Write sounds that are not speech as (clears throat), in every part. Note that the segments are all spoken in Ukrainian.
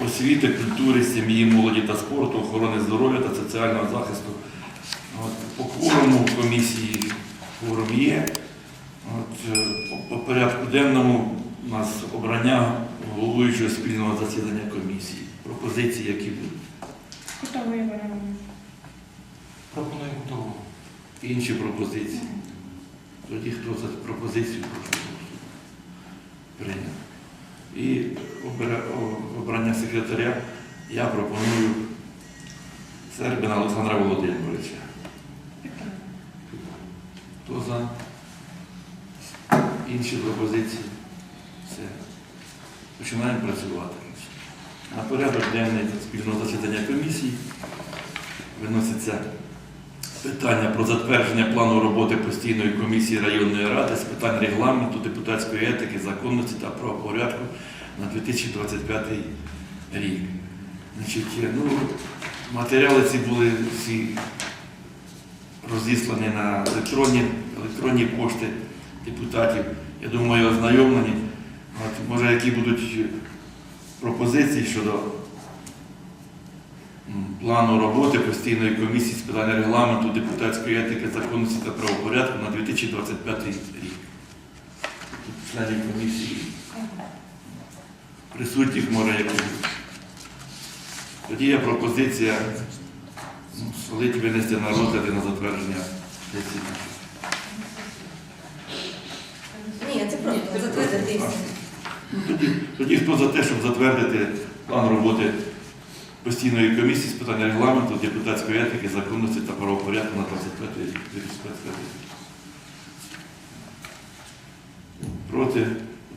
освіти, культури, сім'ї, молоді та спорту, охорони здоров'я та соціального захисту. От, по кворуму в комісії кворум є. От, е, по, по порядку денному у нас обрання головуючого спільного засідання комісії. Пропозиції, які будуть. Готовий варіант. Пропонуємо того. Інші пропозиції. Тоді хто за пропозицію прошу. Прийняти. І обрання секретаря я пропоную Сербина Олександра Володимировича. Хто за? Інші пропозиції? Все. Починаємо працювати. На порядок денний спільного засідання комісії виноситься питання про затвердження плану роботи постійної комісії районної ради з питань регламенту, депутатської етики, законності та правопорядку на 2025 рік. Значить, ну, матеріали ці були всі розіслані на електронні, електронні пошти депутатів. Я думаю, ознайомлені. От, може, які будуть пропозиції щодо плану роботи постійної комісії з питань регламенту, депутатської етики, законності та правопорядку на 2025 рік. Членів комісії присутніх може якось. Тоді є пропозиція ну, схвалити винести на розгляд і на затвердження сесії. Ні, це просто затвердити. Ну, Тоді, тоді хто за те, щоб затвердити план роботи постійної комісії з питань регламенту, депутатської етики, законності та правопорядку на 25 рік. 2025 рік. Проти?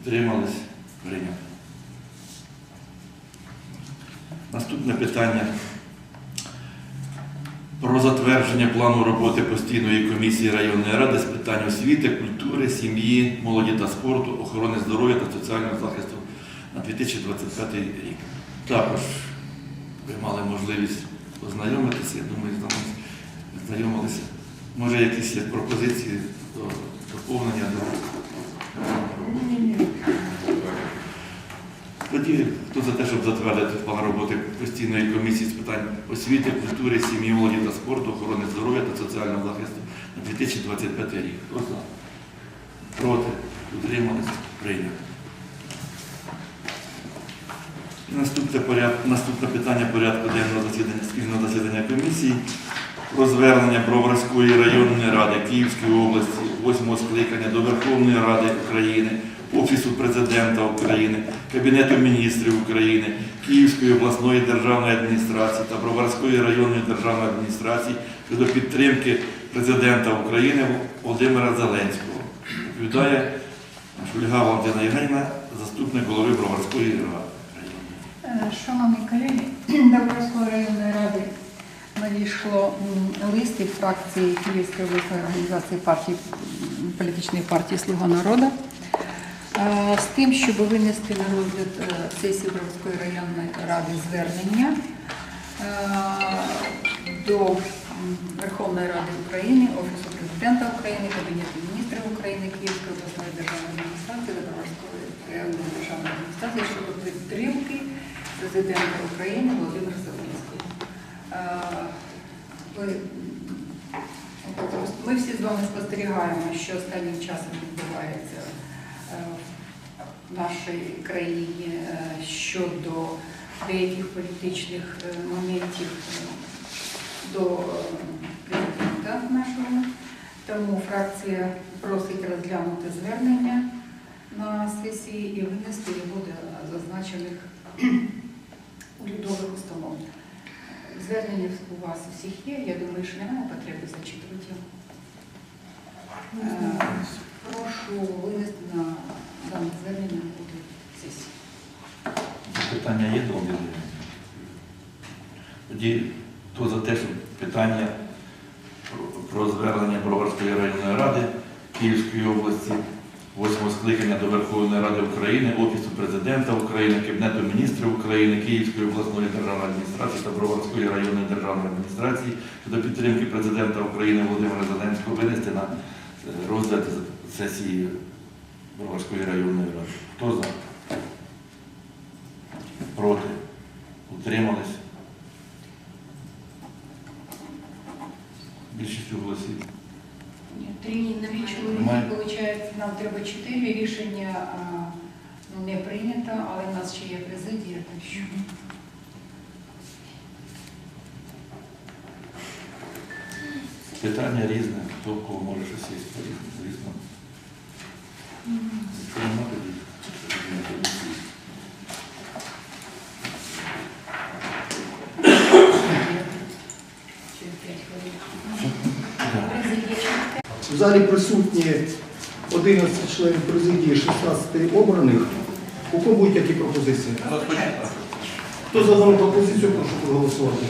Утримались? Прийняти. Наступне питання про затвердження плану роботи постійної комісії районної ради з питань освіти, культури, сім'ї, молоді та спорту, охорони здоров'я та соціального захисту на 2025 рік. Також ви мали можливість ознайомитися, я думаю, нами знайомилися. Може, якісь є пропозиції до доповнення до. Тоді, хто за те, щоб затвердити план роботи постійної комісії з питань освіти, культури, сім'ї, молоді та спорту, охорони здоров'я та соціального захисту на 2025 рік. Хто за? Проти? Утрималися? Прийняти. І Наступне, поряд- наступне питання порядку денного засідання спільного засідання комісії про звернення Броварської районної ради Київської області 8 скликання до Верховної Ради України, Офісу Президента України, Кабінету міністрів України, Київської обласної державної адміністрації та Броварської районної державної адміністрації щодо підтримки президента України Володимира Зеленського. Відповідає Шульга Валентина Євгенівна, заступник голови Броварської ради. Е, Шановні колеги, (clears throat) до Броварської районної ради надійшло лист від фракції Київської обласної організації партії політичної партії Слуга народу е, з тим, щоб винести на розгляд е, сесії Броварської районної ради звернення до Верховної Ради України, Офісу Президента України, Кабінету міністрів України, Київської обласної державної адміністрації та районної державної адміністрації щодо підтримки президента України Володимира Зеленського. Е, Ми всі з вами спостерігаємо, що останнім часом відбувається е, в нашій країні е, щодо деяких політичних моментів до президента нашого. Тому фракція просить розглянути звернення на сесії і винести його до зазначених урядових установ. Звернення у вас у всіх є, я думаю, що немає потреби зачитувати його. Е, Прошу винести на дане звернення на розгляд сесії. Питання є до? Тоді хто за те, щоб питання про- про звернення Броварської районної ради Київської області, 8 скликання до Верховної Ради України, Офісу Президента України, Кабінету міністрів України, Київської обласної державної адміністрації та Броварської районної державної адміністрації щодо підтримки президента України Володимира Зеленського винести на е, розгляд сесії Броварської районної ради. Хто за? 4 рішення ну, не прийнято, але в нас ще є президія. так що... Питання різне, хто кого може щось є звісно. Якщо В залі присутні 11 членів президії, 16 обраних. У кого будуть які пропозиції? Хто за дану пропозицію, прошу проголосувати.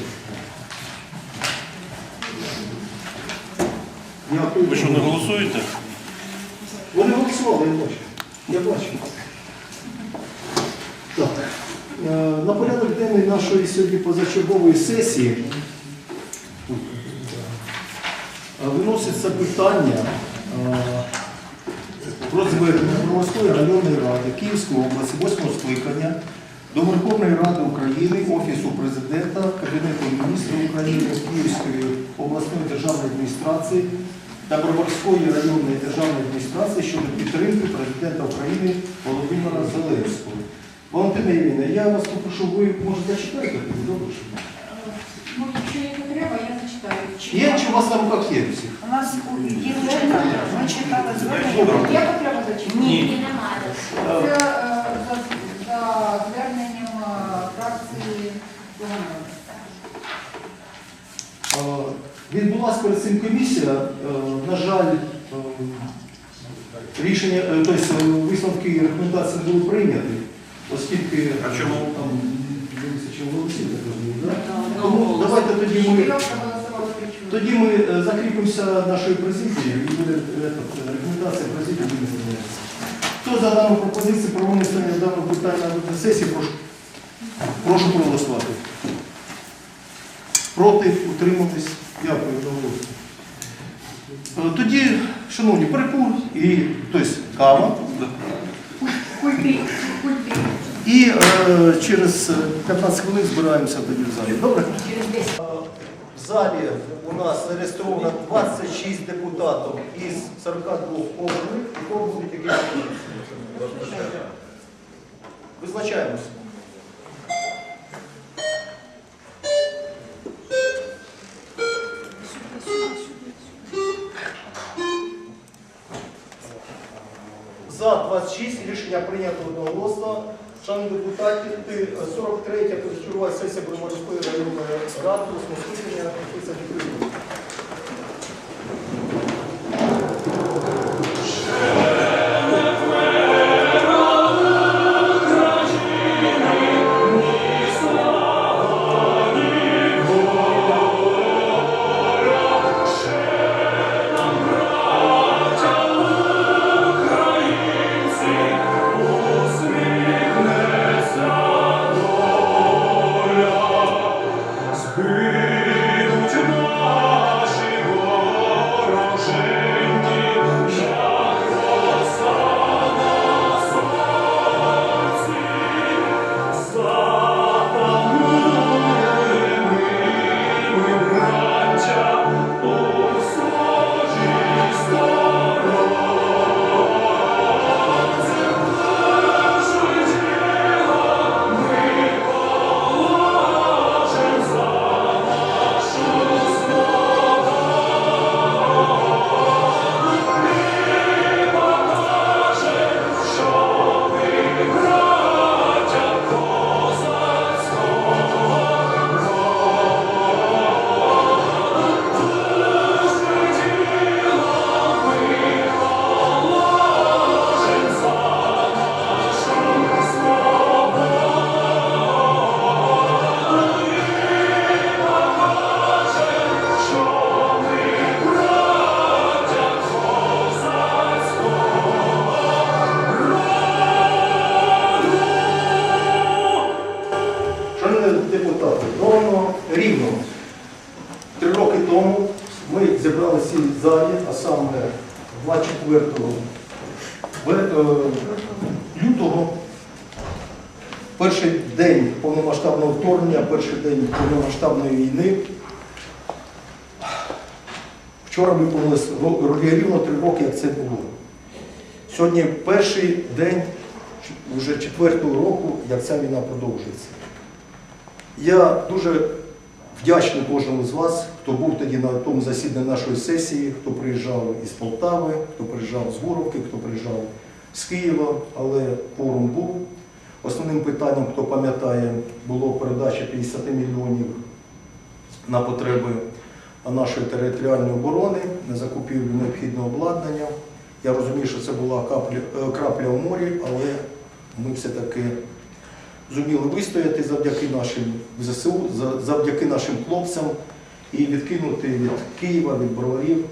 Дякую. Ви що, не голосуєте? Вони голосували, я бачу. Я бачу. Так. Е, На порядок денний нашої сьогодні позачергової сесії е, виноситься питання е, про звернення районної ради Київської області 8 скликання до Верховної Ради України, Офісу Президента, Кабінету міністрів України, Київської обласної державної адміністрації та Броварської районної державної адміністрації щодо підтримки президента України Володимира Зеленського. Валентина Євгенівна, я вас попрошу, ви може зачитаєте? Добре. що? Ну, якщо є потреба, я зачитаю. Чи Є чи у вас на руках є всі? У нас є звернення. Ми читали звернення. Є потреба зачитати? Ні, немає. Це е, за, за зверненням е, фракції «Слуга. Е, Відбулася перед цим комісія. Е, На жаль, е, рішення, е, тобто е, висновки і рекомендації не були прийняті, оскільки А чому? там дивіться, чим голосів, так розумію, да? Тому давайте тоді ми. Тоді ми е, закріпимося нашою президією і буде е, е, рекомендація президії буде. Хто за дану пропозицію про винесення даного питання на сесії, прошу, прошу проголосувати. Проти, утриматись. Дякую. Е, Тоді, шановні, перекур і тобто, кава. І е, через е, 15 хвилин збираємося тоді в залі. Добре? Через 10. В залі у нас зареєстровано 26 депутатів із 42 обраних. У кого будуть якісь? Визначаємося. За 26 рішення прийнято одноголосно. Шановні депутати, 43 позачергова сесія Броварської районної ради, скликання підписані прийняти. Шановні ровно рівно три роки тому ми зібралися в залі, а саме 24 е, лютого перший день повномасштабного вторгнення, перший день повномасштабної війни. Вчора виповнилось ро- рівно три роки, як це було. Сьогодні перший день вже четвертого року, як ця війна продовжується. Я дуже вдячний кожному з вас, хто був тоді на тому засіданні нашої сесії, хто приїжджав із Полтави, хто приїжджав з Горовки, хто приїжджав з Києва, але форум був. Основним питанням, хто пам'ятає, було передача 50 мільйонів на потреби нашої територіальної оборони, на закупівлю необхідного обладнання. Я розумію, що це була капля, е, крапля у морі, але ми все-таки зуміли вистояти завдяки нашим ЗСУ, завдяки нашим хлопцям і відкинути від Києва, від броварів,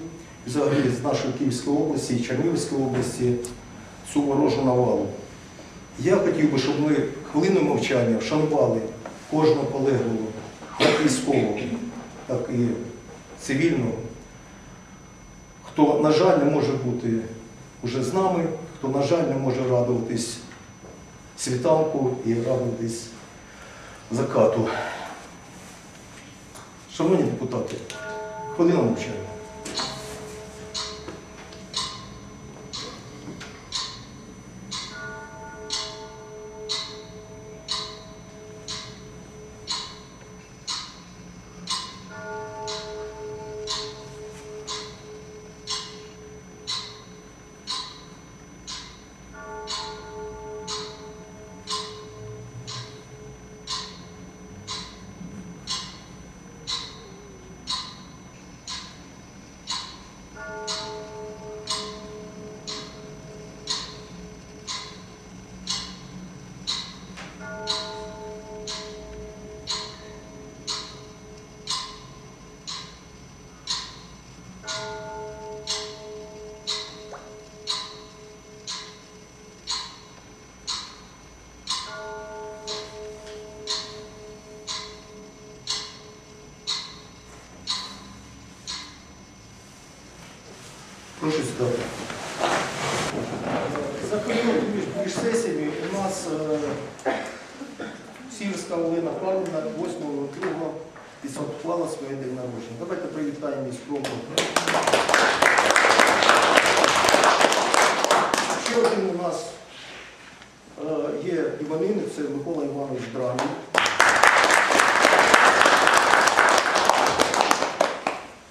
взагалі з нашої Київської області і Чернігівської області цю ворожу навалу. Я хотів би, щоб ми хвилину мовчання вшанували кожного полеглого, як військового, так і цивільного, хто, на жаль, не може бути уже з нами, хто, на жаль, не може радуватись світанку і радуватись закату. Шановні депутати, хвилина мовчання. Е, це Микола Іванович Дранів.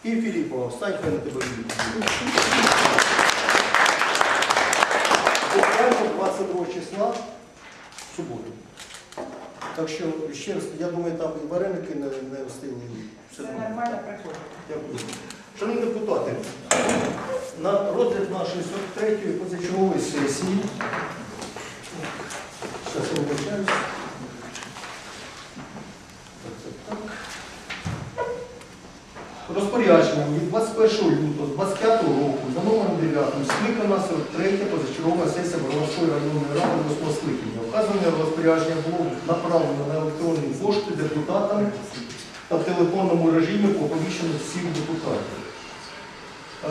І Філіппова, встань, хай на тебе вийде. 22 числа в суботу. Так що ще раз, я думаю, там і вареники не, не встигли. Все нормально. приходить. Дякую. Шановні депутати, на розгляд нашої 43-ї позачергової сесії. Так. Розпорядженням від 21 лютого 25 року за номером 9 скликана 43 позачергова сесія Боровської районної ради 8 скликання. Вказане розпорядження було направлено на електронні пошти депутатам та в телефонному режимі оповіщено всіх депутатів.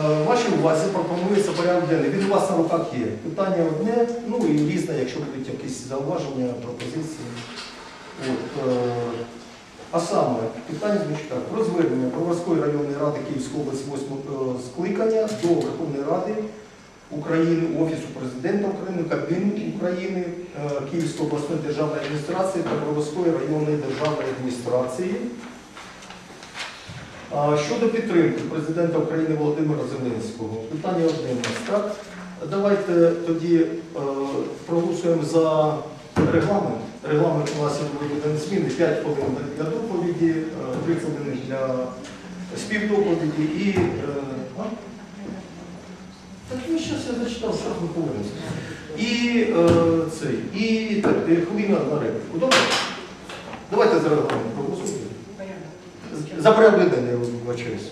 Е, Вашій увазі пропонується порядок денний. Він у вас на руках є. Питання одне, ну і різне, якщо будуть якісь зауваження, пропозиції. От, е, а саме, питання звучить так. Про звернення Броварської районної ради Київської області 8 скликання до Верховної Ради України, Офісу Президента України, Кабміну України, е, Київської обласної державної адміністрації та Броварської районної державної адміністрації. Щодо підтримки президента України Володимира Зеленського, питання одне у нас, так? Давайте тоді е, проголосуємо за регламент. Регламент у нас буде зміни, 5 хвилин для доповіді, е, 3 хвилини для співдоповіді і. е. Так ну зараз я зачитав, що ми повернемося. І е, цей, і так, е, хвилина на репліку. Добре? Давайте за регламент. За денний, я вибачаюся.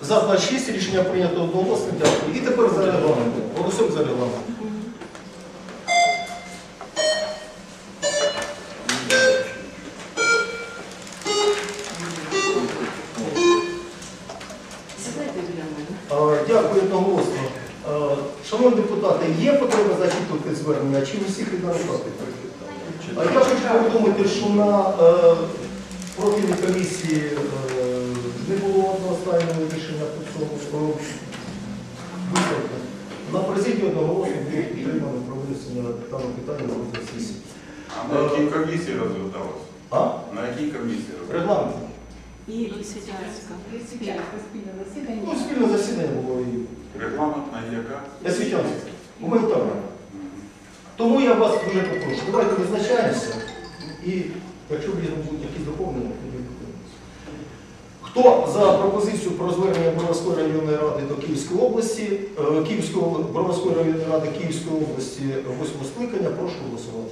За 26 рішення прийнято одноголосно. Дякую. І тепер за Шановні депутати, є потреба зачитувати звернення, чи ви всіх віднародати? А я хочу повідомити, що на е, профільній комісії е, не було одностайного рішення по цьому про. На президії одноголосно було підтримано про винесення даного питання на розгляд сесії. А на якій комісії розглядалося? А? На якій комісії розглядалося? Регламент. І Лисичанська. Ну, спільне засідання було і яка? освітянське, гуманітарне. Тому я вас дуже попрошу, давайте визначаємося і якщо будуть якісь доповнення, тоді виконуємося. Хто за пропозицію про звернення Боровської районної ради до Київської області, е, Київської Боровської районної ради Київської області 8 скликання, прошу голосувати.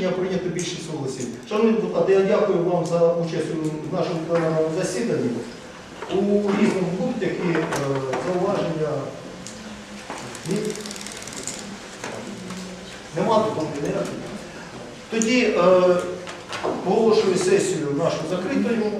Рішення прийнято більшість голосів. Шановні депутати, я дякую вам за участь у нашому пленарному засіданні. У різному будуть які е, зауваження. Ні? Нема допомоги. Тоді е, оголошую сесію нашу закритою.